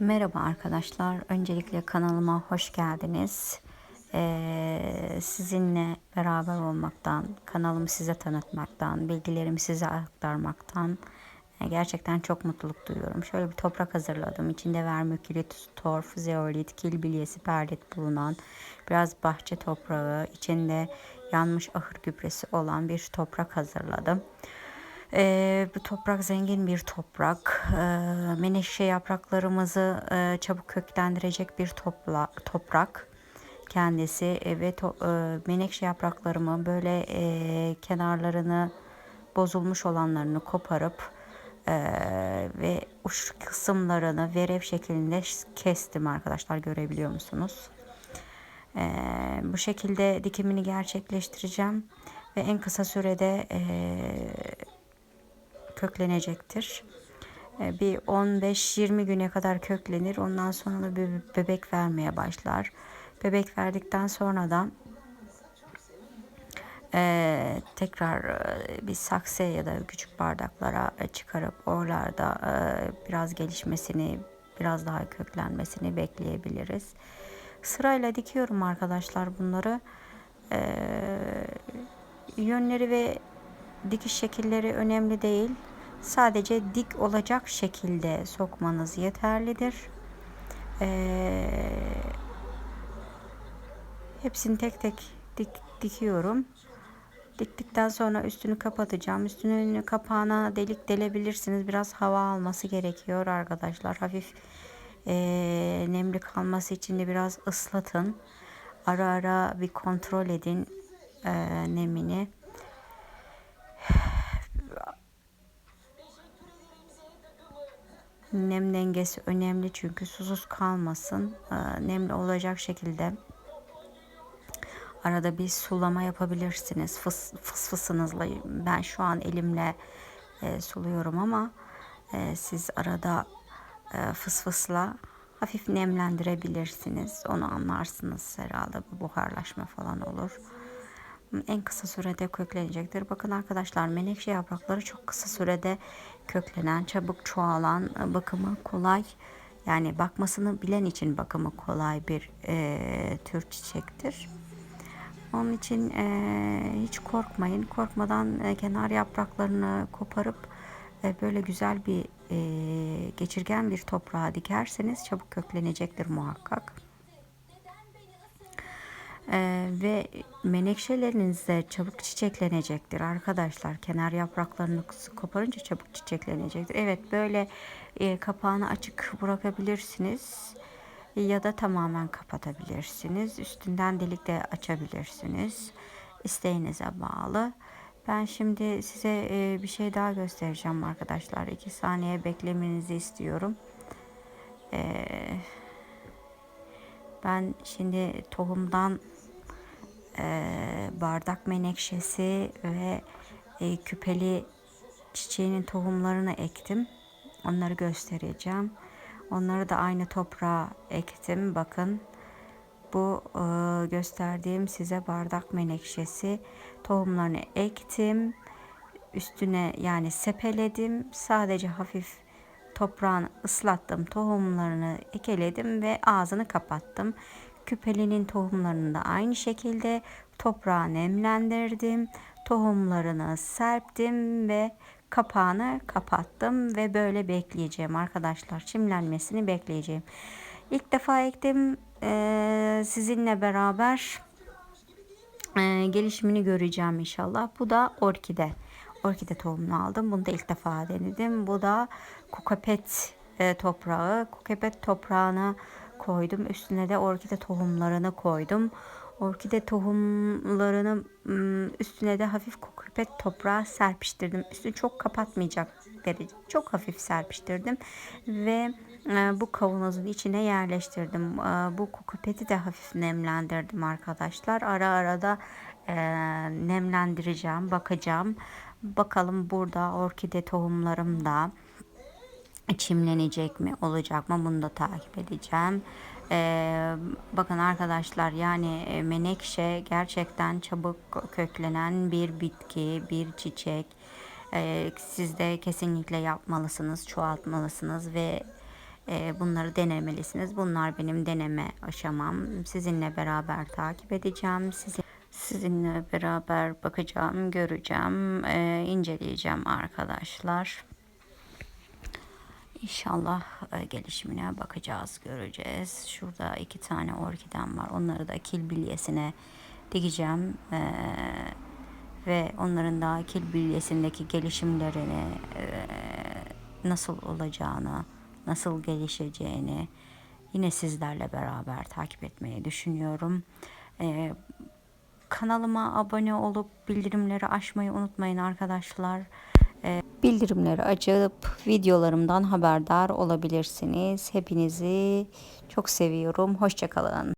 Merhaba arkadaşlar. Öncelikle kanalıma hoş geldiniz. Ee, sizinle beraber olmaktan, kanalımı size tanıtmaktan, bilgilerimi size aktarmaktan e, gerçekten çok mutluluk duyuyorum. Şöyle bir toprak hazırladım. İçinde vermikülit, torf, zeolit, kil bilyesi, perlit bulunan biraz bahçe toprağı, içinde yanmış ahır gübresi olan bir toprak hazırladım. Ee, bu toprak zengin bir toprak. Ee, menekşe yapraklarımızı e, çabuk köklendirecek bir topla, toprak kendisi e, ve to, e, menekşe yapraklarımı böyle e, kenarlarını bozulmuş olanlarını koparıp e, ve uç kısımlarını verev şeklinde kestim arkadaşlar görebiliyor musunuz? E, bu şekilde dikimini gerçekleştireceğim ve en kısa sürede e, köklenecektir. E, bir 15-20 güne kadar köklenir. Ondan sonra da bir bebek vermeye başlar. Bebek verdikten sonra da e, tekrar e, bir saksı ya da küçük bardaklara e, çıkarıp oralarda e, biraz gelişmesini, biraz daha köklenmesini bekleyebiliriz. Sırayla dikiyorum arkadaşlar bunları. E, yönleri ve dikiş şekilleri önemli değil. Sadece dik olacak şekilde sokmanız yeterlidir. Ee, hepsini tek tek dik, dikiyorum. Diktikten sonra üstünü kapatacağım. Üstünün kapağına delik delebilirsiniz. Biraz hava alması gerekiyor arkadaşlar. Hafif e, nemli kalması için de biraz ıslatın. Ara ara bir kontrol edin e, nemini. Nem dengesi önemli çünkü susuz kalmasın. Ee, nemli olacak şekilde arada bir sulama yapabilirsiniz. Fıs, fıs fısınızla ben şu an elimle e, suluyorum ama e, siz arada e, fıs fısla hafif nemlendirebilirsiniz. Onu anlarsınız herhalde bu buharlaşma falan olur en kısa sürede köklenecektir. Bakın arkadaşlar menekşe yaprakları çok kısa sürede köklenen, çabuk çoğalan, bakımı kolay yani bakmasını bilen için bakımı kolay bir e, tür çiçektir. Onun için e, hiç korkmayın. Korkmadan e, kenar yapraklarını koparıp e, böyle güzel bir e, geçirgen bir toprağa dikerseniz çabuk köklenecektir muhakkak. Ee, ve menekşeleriniz de çabuk çiçeklenecektir arkadaşlar. Kenar yapraklarını koparınca çabuk çiçeklenecektir. Evet böyle e, kapağını açık bırakabilirsiniz ya da tamamen kapatabilirsiniz. Üstünden delik de açabilirsiniz. İsteğinize bağlı. Ben şimdi size e, bir şey daha göstereceğim arkadaşlar. 2 saniye beklemenizi istiyorum. Eee ben şimdi tohumdan e, bardak menekşesi ve e, küpeli çiçeğinin tohumlarını ektim. Onları göstereceğim. Onları da aynı toprağa ektim. Bakın bu e, gösterdiğim size bardak menekşesi tohumlarını ektim. Üstüne yani sepeledim. Sadece hafif toprağını ıslattım. Tohumlarını ekeledim ve ağzını kapattım. Küpelinin tohumlarını da aynı şekilde toprağa nemlendirdim. Tohumlarını serptim ve kapağını kapattım ve böyle bekleyeceğim arkadaşlar. Çimlenmesini bekleyeceğim. İlk defa ektim ee, sizinle beraber e, gelişimini göreceğim inşallah. Bu da orkide. Orkide tohumunu aldım. Bunu da ilk defa denedim. Bu da kokopet e, toprağı. Kokopet toprağını koydum. Üstüne de orkide tohumlarını koydum. Orkide tohumlarını üstüne de hafif kokopet toprağı serpiştirdim. Üstünü çok kapatmayacak derece. Çok hafif serpiştirdim. Ve e, bu kavanozun içine yerleştirdim. Bu kokopeti de hafif nemlendirdim arkadaşlar. Ara ara da nemlendireceğim, bakacağım. Bakalım burada orkide tohumlarım da çimlenecek mi olacak mı bunu da takip edeceğim. Ee, bakın arkadaşlar yani e, menekşe gerçekten çabuk köklenen bir bitki, bir çiçek. Ee, siz de kesinlikle yapmalısınız, çoğaltmalısınız ve e, bunları denemelisiniz. Bunlar benim deneme aşamam. Sizinle beraber takip edeceğim. Sizin sizinle beraber bakacağım, göreceğim, e, inceleyeceğim arkadaşlar. İnşallah e, gelişimine bakacağız, göreceğiz. Şurada iki tane orkidem var. Onları da kil bilyesine dikeceğim. E, ve onların da kil bilyesindeki gelişimlerini e, nasıl olacağını, nasıl gelişeceğini yine sizlerle beraber takip etmeyi düşünüyorum. Kanalıma abone olup bildirimleri açmayı unutmayın arkadaşlar. Ee, bildirimleri açıp videolarımdan haberdar olabilirsiniz. Hepinizi çok seviyorum. Hoşçakalın.